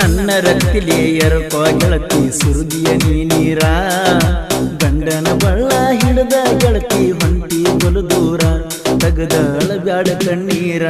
ನನ್ನ ರಕ್ತಿಲಿ ಎರಕೋ ಗೆಳತಿ ಸುರುದಿಯ ನೀ ನೀರ. ಗಂಡನ ಬಳ್ಳ ಹಿಡಿದ ಗೆಳತಿ ಹೊಂಟಿ ಬಲು ದೂರ ತಗದಳ ಬ್ಯಾಡ ಕಣ್ಣೀರ.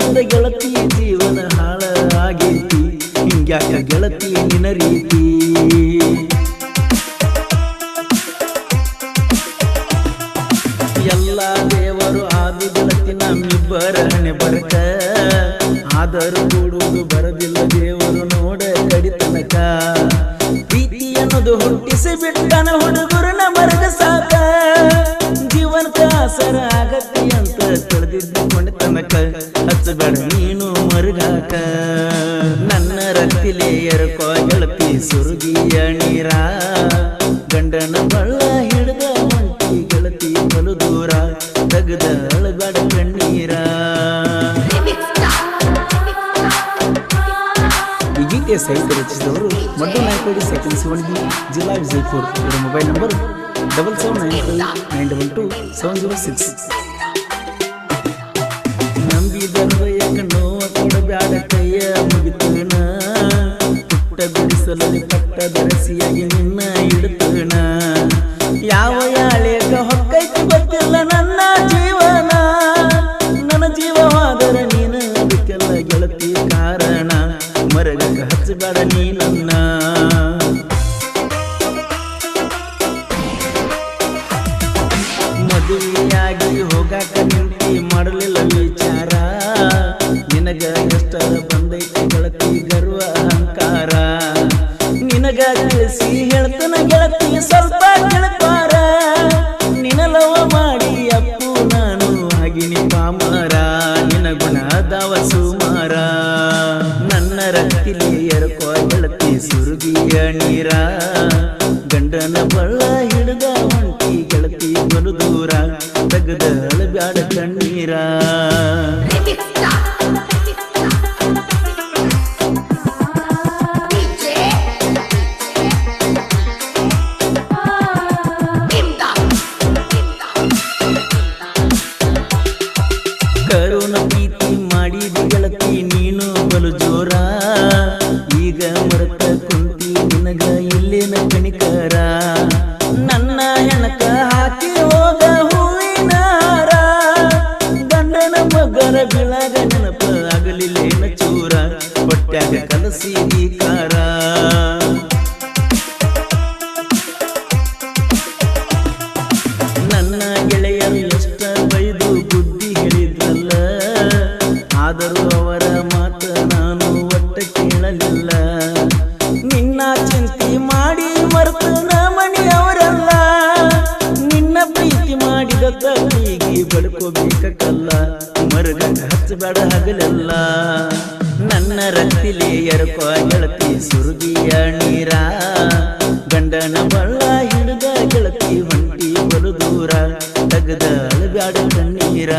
ಬಿದ್ದ ಗೆಳತಿ ಜೀವನ ಹಾಳ ಆಗೈತಿ ಹಿಂಗ್ಯಾಕ ಗೆಳತಿ ನಿನ ರೀತಿ? ಎಲ್ಲ ದೇವರು ಆದಿ ಗೆಳತಿ ನಮ್ಮಿಬ್ಬರ ಹಣೆ ಬರಕ. ಆದರೂ ಕೂಡುವುದು ಬರದಿಲ್ಲ ದೇವರು ನೋಡ ಕಡಿತನಕ ಪ್ರೀತಿ ಅನ್ನೋದು ಹುಟ್ಟಿಸಿ ಬಿಟ್ಟನ ಹುಡುಗರನ್ನ ಮರದ ಸಾಕ. ಜೀವನ ಆಸರ ಆಗತ್ತಿ ಅಂತ ತಿಳಿದಿದ್ದುಕೊಂಡ ತನಕ. ಹಚ್ಚಬೇಡ ನೀನು ಮರುಗಾಕ. ನನ್ನ ರಕ್ತಿಲೆ ಎರಕೋ ಗೆಳತಿ ಸುರುಗಿಯ ನೀರ. ಗಂಡನ ಬಳ್ಳ ಹಿಡಿದ ಮಂಟಿ ಗೆಳತಿ ಬಲು ದೂರ. ತೆಗೆದ ಅಳಗಡ ಕಣ್ಣೀರ. ಈ ಗೀತೆಯ ಸಾಹಿತ್ಯ ರಚಿಸಿದವರು ಮಡ್ಡು ನಾಯಕಡಿ ಸೆಕೆಂಡ್ ಜಿಲ್ಲಾ ವಿಜಯಪುರ. ಇವರ mobile number double seven nine five nine double two seven zero six. ಗುಡಿಸಲಲ್ಲಿ ಪಟ್ಟ ದರಸಿಯಾಗಿ ನಿನ್ನ ಇಡುತ್ತಣ ಯಾವ ಯಾಳೆಗ ಹೊಕ್ಕೈತಿ ಗೊತ್ತಿಲ್ಲ ನನ್ನ ಜೀವನ. ನನ್ನ ಜೀವವಾದರೆ ನೀನು ಅದಕ್ಕೆಲ್ಲ ಗೆಳತಿ ಕಾರಣ. ಮರಗ ಹಚ್ಚಬೇಡ ನೀ ನನ್ನ. ಮದುವೆಯಾಗಿ ರಕ್ತಿಲಿ ಎರಕೋ ಗೆಳತಿ ಸುರುಗಿಯ ನೀರ ಗಂಡನ ಬಳ್ಳ ಹಿಡಿದ ಒಂಟಿ ಗೆಳತಿ ಬಲು ದೂರ, ತೆಗೆದ ಅಳಬ್ಯಾಡ ಕಣ್ಣೀರ. ನಿನಗ ಇಲ್ಲಿನ ಕಣಿಕರ ನನ್ನ ಹೆಣಕ ಹಾಕಿ ಹೋಗ ಹೂವಿನಾರ. ಗಂಡನ ಮಗನ ಬಿಳಗ ನೆನಪ ಆಗಲಿಲ್ಲೇನ ಚೂರ. ಹೊಟ್ಯಾಗ ಕಲಸಿದಿ ತಪ್ಪಿಗೆ ಮರುಗಂಡ ಮರಗ ಹಚ್ಚಬೇಡ ಹಗಲೆಲ್ಲ. ನನ್ನ ರಕ್ತಿಲಿ ಎರಕೋ ಗೆಳತಿ ಸುರುಗಿಯ ನೀರ. ಗಂಡನ ಬಳ್ಳ ಹಿಡಿದ ಗೆಳತಿ ಹೊಂಟಿ ಬಲು ದೂರ. ತೆಗೆದ ಅಳಬ್ಯಾಡ ಕಣ್ಣೀರ.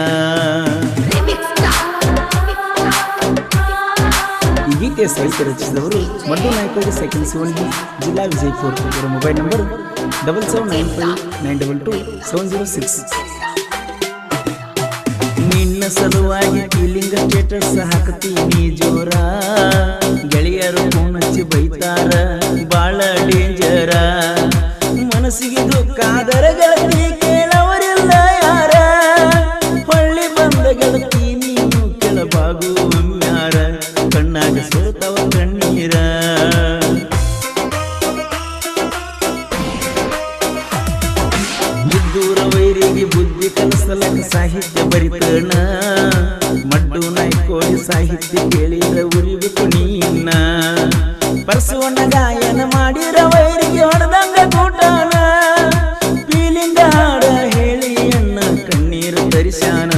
ಗೀತೆಯ ಸಾಹಿತ್ಯ ರಚಿಸಿದವರು ಮಡ್ಡು ನಾಯಕ ಸೆಕೆಂಡ್ ಶಿವಣಗಿ ಜಿಲ್ಲಾ ವಿಜಯಪುರ ಇವರ mobile number double seven nine five nine double two seven zero six ನಿನ್ನ ಸಲುವಾಗಿ ಫೀಲಿಂಗ್ ಸ್ಟೇಟಸ್ ಹಾಕತೀನಿ ಜೋರ. ಗೆಳೆಯರು ಹಚ್ಚಿ ಬೈತಾರ, ಬಾಳ ಡೇಂಜರ ಮನಸ್ಸಿಗೆ ದುಃಖ ಆದರ ಗೆಳತಿ ಕೇಳವರಿಲ್ಲ ಯಾರ? ಹೊಳ್ಳಿ ಬಂದ ಗೆಳತಿ ನೀನು ಕೆಳಬಾಗುವ ಒಮ್ಮ್ಯಾರ ಕಣ್ಣಾಗ ಸೋತವ ಕಣ್ಣೀರ? ಸಾಹಿತ್ಯ ಬರಿತಣ ಮಡ್ಡು ನಾಯ್ಕೋಡಿ ಸಾಹಿತ್ಯ ಕೇಳಿದ ನೀನ್ನ ಪರಸುವಣ್ಣ ಗಾಯನ ಮಾಡಿರ ವೈರಿಗೆ ಹೊಡೆದಂಗ ಕೂಟನ? ಪೀಲಿಂಗ ಹಾಡ ಹೇಳಿ ಅಣ್ಣ ಕಣ್ಣೀರು ಧರಿಸ್ಯಾನ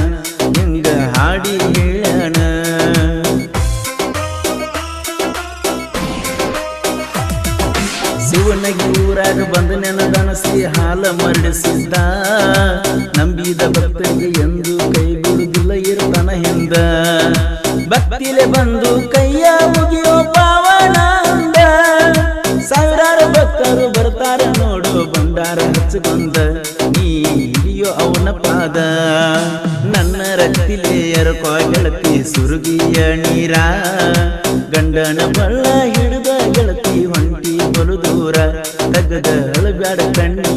ಬಂದ ನೆನದನಸಿ ಹಾಲ ಮರಡಿಸಿದ್ದ. ನಂಬಿದ ಭಕ್ತಿಗೆ ಎಂದು ಕೈ ಬಿಡುವುದಿಲ್ಲ ಇರ್ತಾನ ಹಿಂದ. ಭಕ್ತಿಲೆ ಬಂದು ಕೈಯ ಮುಗಿಯೋ ಪಾವನ ಸಾವಿರಾರು ಭಕ್ತರು ಬರ್ತಾರ ನೋಡು ಬಂಡಾರ ಹಚ್ಚಿಕೊಂಡ ನೀ ಹಿಡಿಯೋ ಅವನ ಪಾದ. ನನ್ನ ರಕ್ತಿಲೆ ಎರಕೋ ಸುರುಗಿಯ ನೀರ. ಗಂಡನ ಬಳ್ಳ ಹಿಡಿದ ಅಳಬ್ಯಾಡ